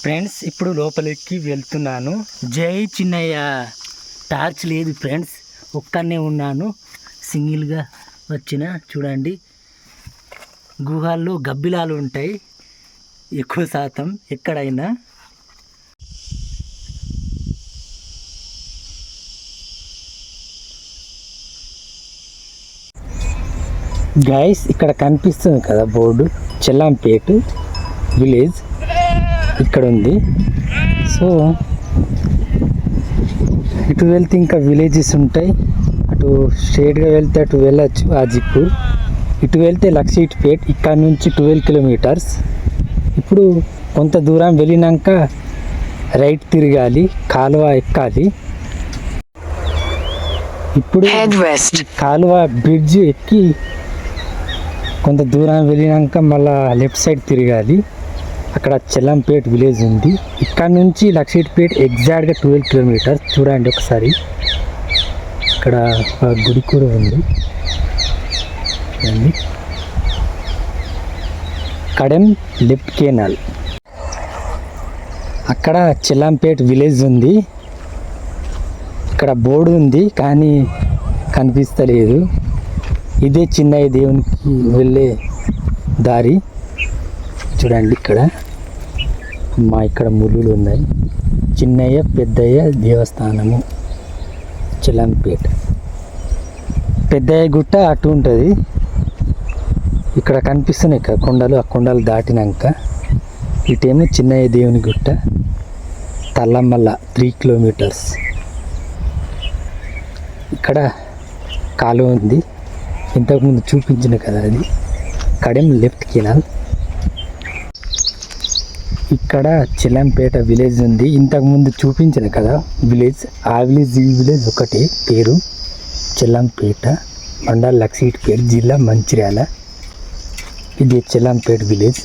Friends ఇప్పుడు లోపలికి వెళ్తున్నాను. జై చిన్నయ్య. టార్చ్ లేదు ఫ్రెండ్స్ ఒక్కనే ఉన్నాను. సింగిల్గా వచ్చిన చూడండి. గుహాల్లో గబ్బిలాలు ఉంటాయి. ఎక్కువ శాతం ఎక్కడైనా. గైస్ ఇక్కడ కనిపిస్తుంది కదా బోర్డు చెల్లాంపేట విలేజ్. ఇక్కడ ఉంది సో ఇటు వెళ్తే ఇంకా విలేజెస్ ఉంటాయి. అటు స్ట్రేట్గా వెళ్తే అటు వెళ్ళచ్చు ఆజిపూర్. ఇటు వెళ్తే లక్షీట్పేట్ ఇక్కడ నుంచి ట్వెల్వ్ కిలోమీటర్స్ ఇప్పుడు కొంత దూరం వెళ్ళినాక రైట్ తిరగాలి కాలువ ఎక్కాలి. ఇప్పుడు. కాలువ బ్రిడ్జ్ ఎక్కి కొంత దూరం వెళ్ళినాక మళ్ళా లెఫ్ట్ సైడ్ తిరగాలి. అక్కడ చెల్లంపేట్ విలేజ్ ఉంది. ఇక్కడ నుంచి లక్ష్మీపేట్ ఎగ్జాక్ట్గా ట్వెల్వ్ కిలోమీటర్స్. చూడండి ఒకసారి. ఇక్కడ ఒక గుడి కూడా ఉంది. Kadem left canal. అక్కడ చెల్లంపేట్ విలేజ్ ఉంది. ఇక్కడ బోర్డు ఉంది కానీ కనిపిస్తలేదు. ఇదే చిన్నయ్య దేవునికి వెళ్ళే దారి. చూడండి ఇక్కడ. మా ఇక్కడ ములులు ఉన్నాయి. చిన్నయ్య పెద్దయ్య దేవస్థానము చిలంపేట పెద్దయ్య గుట్ట అటు ఉంటుంది. ఇక్కడ కనిపిస్తున్నాయి ఇక్కడ కొండలు. ఆ కొండలు దాటినాక ఇటేమో చిన్నయ్య దేవుని గుట్ట తల్లమల్ల త్రీ కిలోమీటర్స్. ఇక్కడ కాలువ ఉంది. ఇంతకుముందు చూపించిన కదా అది. Kadem left canal. ఇక్కడ చిలంపేట విలేజ్ ఉంది. ఇంతకుముందు చూపించిన కదా విలేజ్. ఆ విలేజ్ ఈ విలేజ్ ఒకటి పేరు చిలంపేట మండల లక్సీట్ పేరు జిల్లా మంచిర్యాల. ఇది చిలంపేట విలేజ్.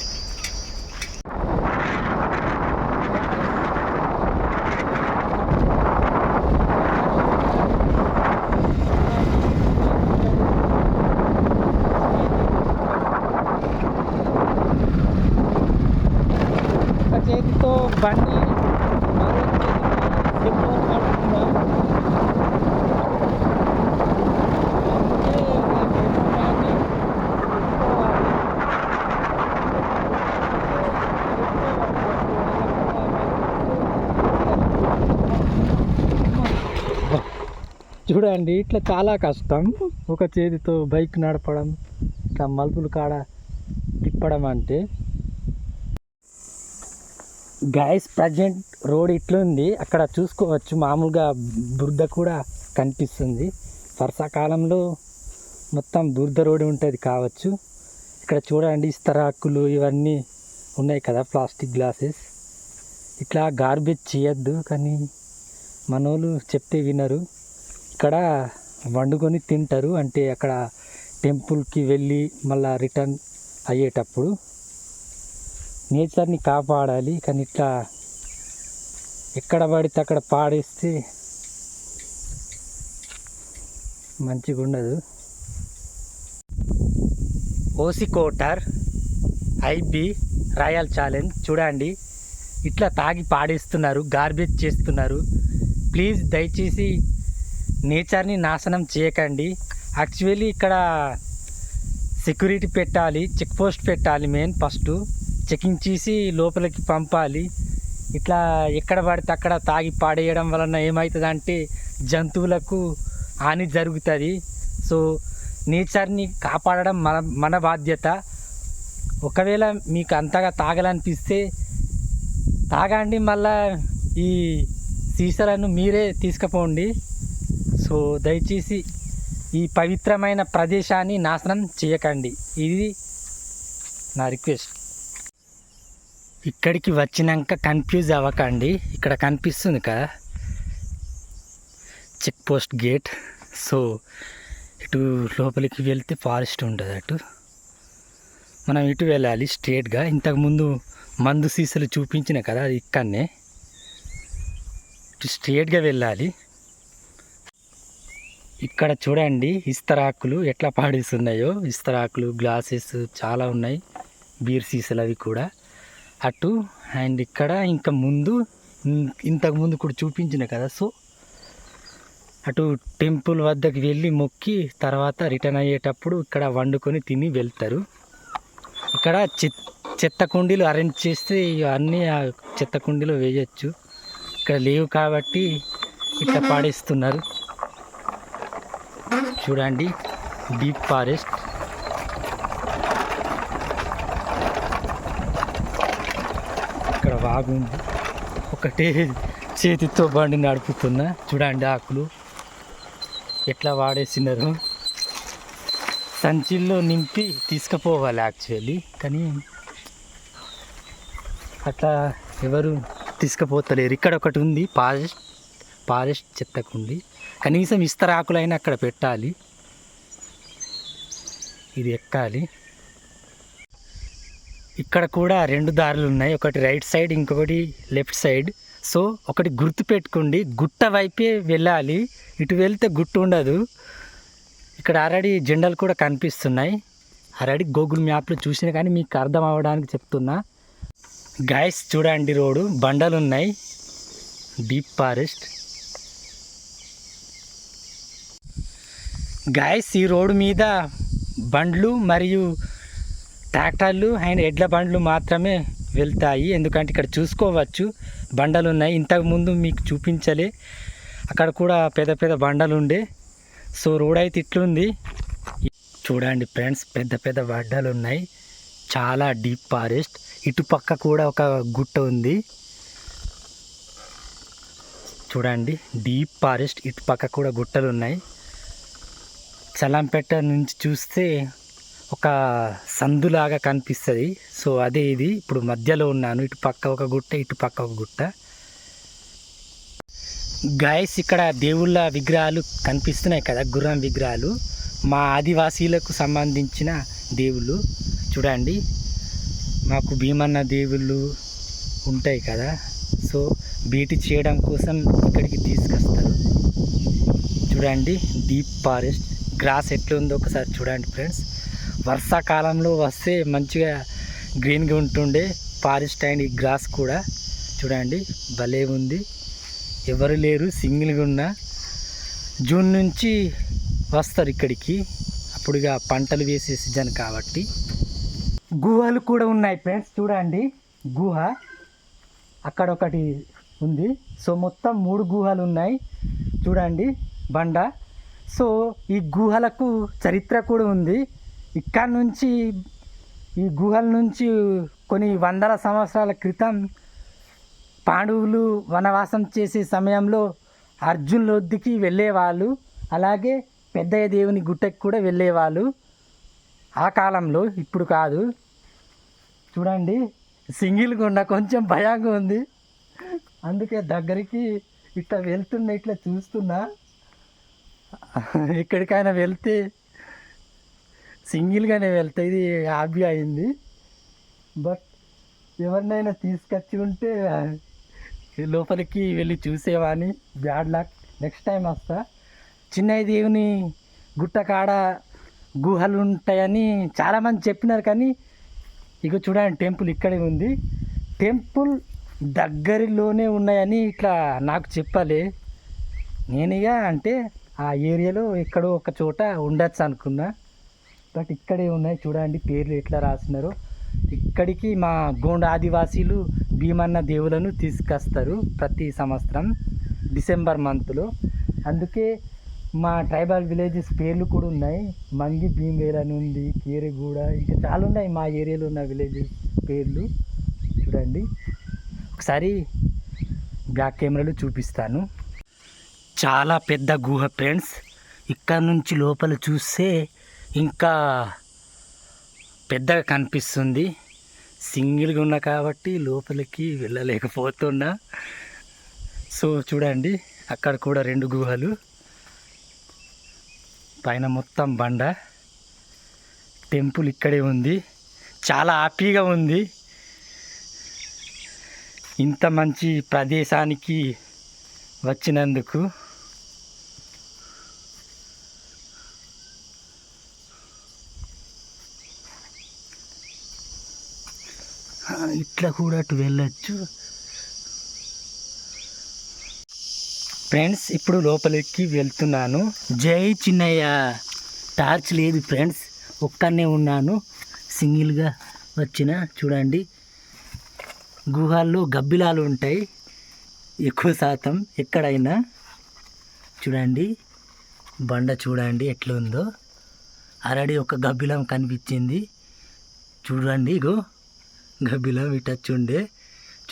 ఒక చేతితో బండి చూడండి ఇట్లా చాలా కష్టం. ఒక చేతితో బైక్ నడపడం ఇట్లా మలుపులు కాడ తిప్పడం అంటే. గైస్ ప్రజెంట్ రోడ్ ఇట్లుంది. అక్కడ చూసుకోవచ్చు. మామూలుగా బురద కూడా కనిపిస్తుంది. వర్షాకాలంలో మొత్తం బురద రోడ్ ఉంటుంది కావచ్చు. ఇక్కడ చూడండి ఇస్తరాకులు ఇవన్నీ ఉన్నాయి కదా ప్లాస్టిక్ గ్లాసెస్. ఇట్లా గార్బేజ్ చేయొద్దు కానీ మనోళ్ళు చెప్తే వినరు. ఇక్కడ వండుకొని తింటారు. అంటే అక్కడ టెంపుల్కి వెళ్ళి మళ్ళీ రిటర్న్ అయ్యేటప్పుడు నేచర్ని కాపాడాలి. కానీ ఇట్లా ఎక్కడ పడితే అక్కడ పాడేస్తే మంచిగా ఉండదు OC quarter IB Royal Challenge చూడండి. ఇట్లా తాగి పాడేస్తున్నారు గార్బేజ్ చేస్తున్నారు. ప్లీజ్ దయచేసి నేచర్ని నాశనం చేయకండి. యాక్చువల్లీ ఇక్కడ సెక్యూరిటీ పెట్టాలి చెక్ పోస్ట్ పెట్టాలి మెయిన్ ఫస్ట్. చెకింగ్ చేసి లోపలికి పంపాలి. ఇట్లా ఎక్కడ పడితే అక్కడ తాగి పాడేయడం వలన ఏమవుతుంది అంటే జంతువులకు హాని జరుగుతుంది. సో నేచర్ని కాపాడడం మన మన బాధ్యత. ఒకవేళ మీకు అంతగా తాగాలనిపిస్తే తాగండి మళ్ళా ఈ సీసాలను మీరే తీసుకుపోండి. సో దయచేసి ఈ పవిత్రమైన ప్రదేశాన్ని నాశనం చేయకండి. ఇది నా రిక్వెస్ట్. ఇక్కడికి వచ్చినాక కన్ఫ్యూజ్ అవ్వకండి. ఇక్కడ కనిపిస్తుంది కదా. చెక్ పోస్ట్ గేట్ సో ఇటు లోపలికి వెళ్తే ఫారెస్ట్ ఉంటుంది అటు. మనం ఇటు వెళ్ళాలి స్ట్రేట్గా ఇంతకుముందు మందు సీసాలు చూపించిన కదా అది ఇక్కడనే. ఇటు స్ట్రేట్గా వెళ్ళాలి. ఇక్కడ చూడండి ఇస్తరాకులు ఎట్లా పాడేస్తున్నాయో. ఇస్తరాకులు గ్లాసెస్ చాలా ఉన్నాయి. బీర్ సీసాలు అవి కూడా. అటు అండ్ ఇక్కడ ఇంకా ముందు ఇంతకు ముందు కూడా చూపించిన కదా సో అటు టెంపుల్ వద్దకు వెళ్ళి మొక్కి తర్వాత రిటర్న్ అయ్యేటప్పుడు ఇక్కడ వండుకొని తిని వెళ్తారు. ఇక్కడ చెత్ చెత్త కుండీలు అరేంజ్ చేస్తే అన్నీ ఆ చెత్త కుండీలో వేయచ్చు. ఇక్కడ లేవు కాబట్టి ఇట్లా పాడేస్తున్నారు. చూడండి డీప్ ఫారెస్ట్. బాగుంది. ఒకటే చేతితో బండి నడుపుతున్నా చూడండి ఆకులు ఎట్లా వాడేసినారు. సంచిల్లో నింపి తీసుకుపోవాలి యాక్చువల్లీ కానీ అట్లా ఎవరు తీసుకుపోతలేరు. ఇక్కడ ఒకటి ఉంది ఫారెస్ట్ ఫారెస్ట్ చెత్తకుంది కనీసం ఇస్తరాకులైనా అక్కడ పెట్టాలి. ఇది ఎక్కాలి. ఇక్కడ కూడా రెండు దారులు ఉన్నాయి. ఒకటి రైట్ సైడ్ ఇంకొకటి లెఫ్ట్ సైడ్. సో ఒకటి గుర్తు పెట్టుకోండి. గుట్ట వైపే వెళ్ళాలి. ఇటు వెళ్తే గుట్ట ఉండదు. ఇక్కడ ఆల్రెడీ జెండాలు కూడా కనిపిస్తున్నాయి. ఆల్రెడీ గూగుల్ మ్యాప్లో చూసిన కానీ మీకు అర్థం అవ్వడానికి చెప్తున్నా. గాయస్ చూడండి రోడ్డు. బండలు ఉన్నాయి. డీప్ ఫారెస్ట్ గాయస్ ఈ రోడ్డు మీద బండ్లు మరియు ట్రాక్టర్లు అండ్ ఎడ్ల బండ్లు మాత్రమే వెళ్తాయి. ఎందుకంటే ఇక్కడ చూసుకోవచ్చు బండలు ఉన్నాయి. ఇంతకు ముందు మీకు చూపించలే. అక్కడ కూడా పెద్ద పెద్ద బండలు ఉండే. సో రోడ్ అయితే ఇట్లుంది. చూడండి ఫ్రెండ్స్ పెద్ద పెద్ద బండలు ఉన్నాయి. చాలా డీప్ ఫారెస్ట్. ఇటు పక్క కూడా ఒక గుట్ట ఉంది. చూడండి డీప్ ఫారెస్ట్. ఇటుపక్క కూడా గుట్టలు ఉన్నాయి. చలంపేట నుంచి చూస్తే ఒక సందులాగా కనిపిస్తుంది. సో అదే ఇది. ఇప్పుడు మధ్యలో ఉన్నాను. ఇటు పక్క ఒక గుట్ట ఇటు పక్క ఒక గుట్ట. గాయస్ ఇక్కడ దేవుళ్ళ విగ్రహాలు కనిపిస్తున్నాయి కదా గుర్రం విగ్రహాలు. మా ఆదివాసీలకు సంబంధించిన దేవుళ్ళు. చూడండి. మాకు భీమన్న దేవుళ్ళు ఉంటాయి కదా. సో బీటి చేయడం కోసం ఇక్కడికి తీసుకొస్తారు. చూడండి. Deep forest. గ్రాస్ ఎట్లా ఉందో ఒకసారి చూడండి ఫ్రెండ్స్. వర్షాకాలంలో వస్తే మంచిగా గ్రీన్గా ఉంటుండే. ఫారెస్ట్ అండ్ ఈ గ్రాస్ కూడా. చూడండి భలే ఉంది. ఎవరు లేరు సింగిల్గా ఉన్న. జూన్ నుంచి వస్తారు ఇక్కడికి. అప్పుడుగా పంటలు వేసే సీజన్ కాబట్టి. గుహలు కూడా ఉన్నాయి ఫ్రెండ్స్ చూడండి. గుహ అక్కడ ఒకటి ఉంది. సో మొత్తం మూడు గుహలు ఉన్నాయి. చూడండి బండ. సో ఈ గుహలకు చరిత్ర కూడా ఉంది. ఇక్కడ నుంచి ఈ గుహల నుంచి కొన్ని వందల సంవత్సరాల క్రితం పాండవులు వనవాసం చేసే సమయంలో అర్జునులొద్దికి వెళ్ళేవాళ్ళు. అలాగే పెద్దయ్య దేవుని గుట్టకి కూడా వెళ్ళేవాళ్ళు. ఆ కాలంలో ఇప్పుడు కాదు. చూడండి సింగిల్గా ఉన్న కొంచెం భయంగా ఉంది. అందుకే దగ్గరికి ఇట్లా వెళ్తున్న ఇట్లా చూస్తున్నా. ఎక్కడికైనా వెళ్తే సింగిల్గానే వెళ్తే ఇది హ్యాపీ అయింది. బట్ ఎవరినైనా తీసుకొచ్చి ఉంటే లోపలికి వెళ్ళి చూసేవాని బ్యాడ్ లక్. నెక్స్ట్ టైం వస్తా. చిన్నయ్య దేవుని గుట్ట కాడ గుహలు ఉంటాయని చాలామంది చెప్పినారు కానీ ఇక చూడండి టెంపుల్ ఇక్కడే ఉంది. టెంపుల్ దగ్గరలోనే ఉన్నాయని ఇట్లా నాకు చెప్పాలి. నేనుగా అంటే ఆ ఏరియాలో ఎక్కడో ఒక చోట ఉండొచ్చు అనుకున్నా. బట్ ఇక్కడే ఉన్నాయి. చూడండి పేర్లు ఎట్లా రాసినారు. ఇక్కడికి మా గోండ ఆదివాసీలు భీమన్న దేవులను తీసుకొస్తారు ప్రతి సంవత్సరం డిసెంబర్ మంత్లో. అందుకే మా ట్రైబల్ విలేజెస్ పేర్లు కూడా ఉన్నాయి. మంగి భీమవేల్ అని ఉంది కేరెగూడ ఇంకా చాలా ఉన్నాయి మా ఏరియాలో ఉన్న విలేజెస్ పేర్లు. చూడండి. ఒకసారి బ్యాక్ కెమెరాలో చూపిస్తాను. చాలా పెద్ద గుహ ఫ్రెండ్స్. ఇక్కడ నుంచి లోపల చూస్తే ఇంకా పెద్దగా కనిపిస్తుంది. సింగిల్గా ఉన్నా కాబట్టి లోపలికి వెళ్ళలేకపోతున్నా. సో చూడండి అక్కడ కూడా రెండు గుహలు. పైన మొత్తం బండ. టెంపుల్ ఇక్కడే ఉంది. చాలా హ్యాపీగా ఉంది. ఇంత మంచి ప్రదేశానికి వచ్చినందుకు ఇట్లా కూడా అటు వెళ్ళొచ్చు. ఫ్రెండ్స్ ఇప్పుడు లోపలికి వెళ్తున్నాను. జై చిన్నయ్య. టార్చ్ లేదు ఫ్రెండ్స్ ఒక్కనే ఉన్నాను. సింగిల్గా వచ్చిన చూడండి. గుహాల్లో గబ్బిలాలు ఉంటాయి. ఎక్కువ శాతం ఎక్కడైనా. చూడండి. బండ చూడండి ఎట్లుందో. ఉందో ఆల్రెడీ ఒక గబ్బిలం కనిపించింది. చూడండి ఇగో. గబ్బిలం టచ్ ఉండే.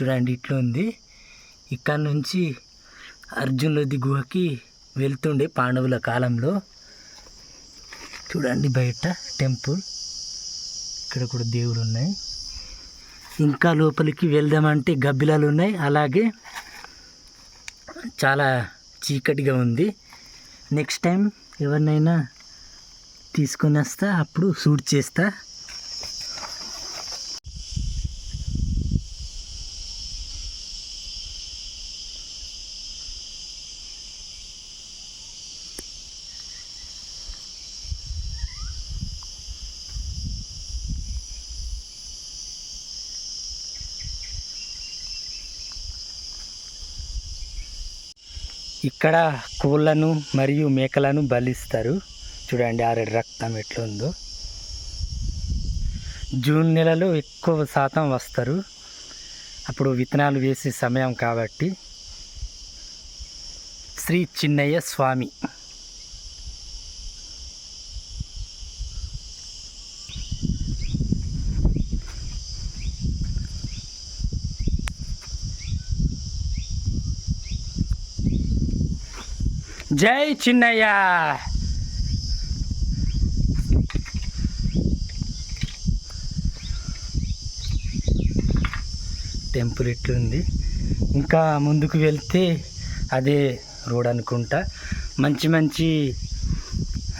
చూడండి ఇట్లా ఉంది. ఇక్కడ నుంచి అర్జునుడి గుహకి వెళ్తుండే పాండవుల కాలంలో. చూడండి బయట టెంపుల్. ఇక్కడ కూడా దేవుడు ఉన్నాయి. ఇంకా లోపలికి వెళ్దామంటే గబ్బిలాలు ఉన్నాయి. అలాగే చాలా చీకటిగా ఉంది. నెక్స్ట్ టైం ఎవరినైనా తీసుకొని వస్తా అప్పుడు షూట్ చేస్తా. ఇక్కడ కోళ్ళను మరియు మేకలను బలిస్తారు. చూడండి ఆరేడు రక్తం ఎట్లుందో. జూన్ నెలలో ఎక్కువ శాతం వస్తారు. అప్పుడు విత్తనాలు వేసే సమయం కాబట్టి. శ్రీ చిన్నయ్య స్వామి. జై చిన్నయ్య. టెంపుల్ ఇట్లుంది ఇంకా ముందుకు వెళ్తే అదే రోడ్ అనుకుంటా. మంచి మంచి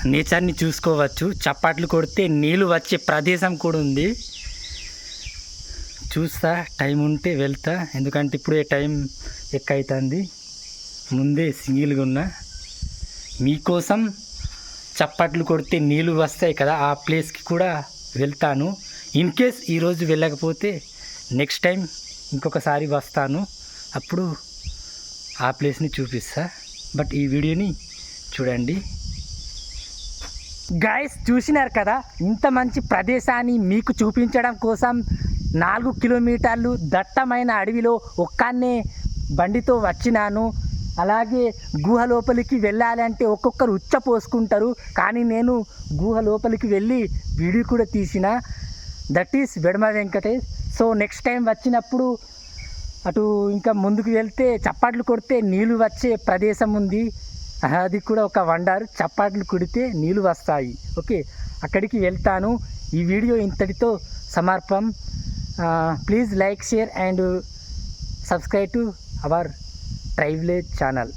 నేచర్ని చూసుకోవచ్చు. చప్పట్లు కొడితే నీళ్ళు వచ్చే ప్రదేశం కూడా ఉంది. చూస్తా టైం ఉంటే వెళ్తా. ఎందుకంటే ఇప్పుడే టైం ఎక్కవుతుంది. ముందే సింగిల్గా ఉన్నా. మీకోసం చప్పట్లు కొడితే నీళ్ళు వస్తాయి కదా ఆ ప్లేస్కి కూడా వెళ్తాను. ఇన్ కేస్ ఈరోజు వెళ్ళకపోతే నెక్స్ట్ టైం ఇంకొకసారి వస్తాను. అప్పుడు ఆ ప్లేస్ని చూపిస్తా. బట్ ఈ వీడియోని చూడండి. గాయస్ చూసినారు కదా ఇంత మంచి ప్రదేశాన్ని మీకు చూపించడం కోసం నాలుగు కిలోమీటర్లు దట్టమైన అడవిలో ఒక్కనే బండితో వచ్చినాను. అలాగే గుహ లోపలికి వెళ్ళాలంటే ఒక్కొక్కరు ఉచ్చ పోసుకుంటారు. కానీ నేను గుహ లోపలికి వెళ్ళి వీడియో కూడా తీసిన. That is Vedama Venkatesh. So next time వచ్చినప్పుడు అటు ఇంకా ముందుకు వెళ్తే చప్పట్లు కొడితే నీళ్ళు వచ్చే ప్రదేశం ఉంది. అది కూడా ఒక వండర్. చప్పట్లు కొడితే నీళ్ళు వస్తాయి. ఓకే అక్కడికి వెళ్తాను. ఈ వీడియో ఇంతటితో సమర్పం. Please like share and subscribe to our Trivlage channel.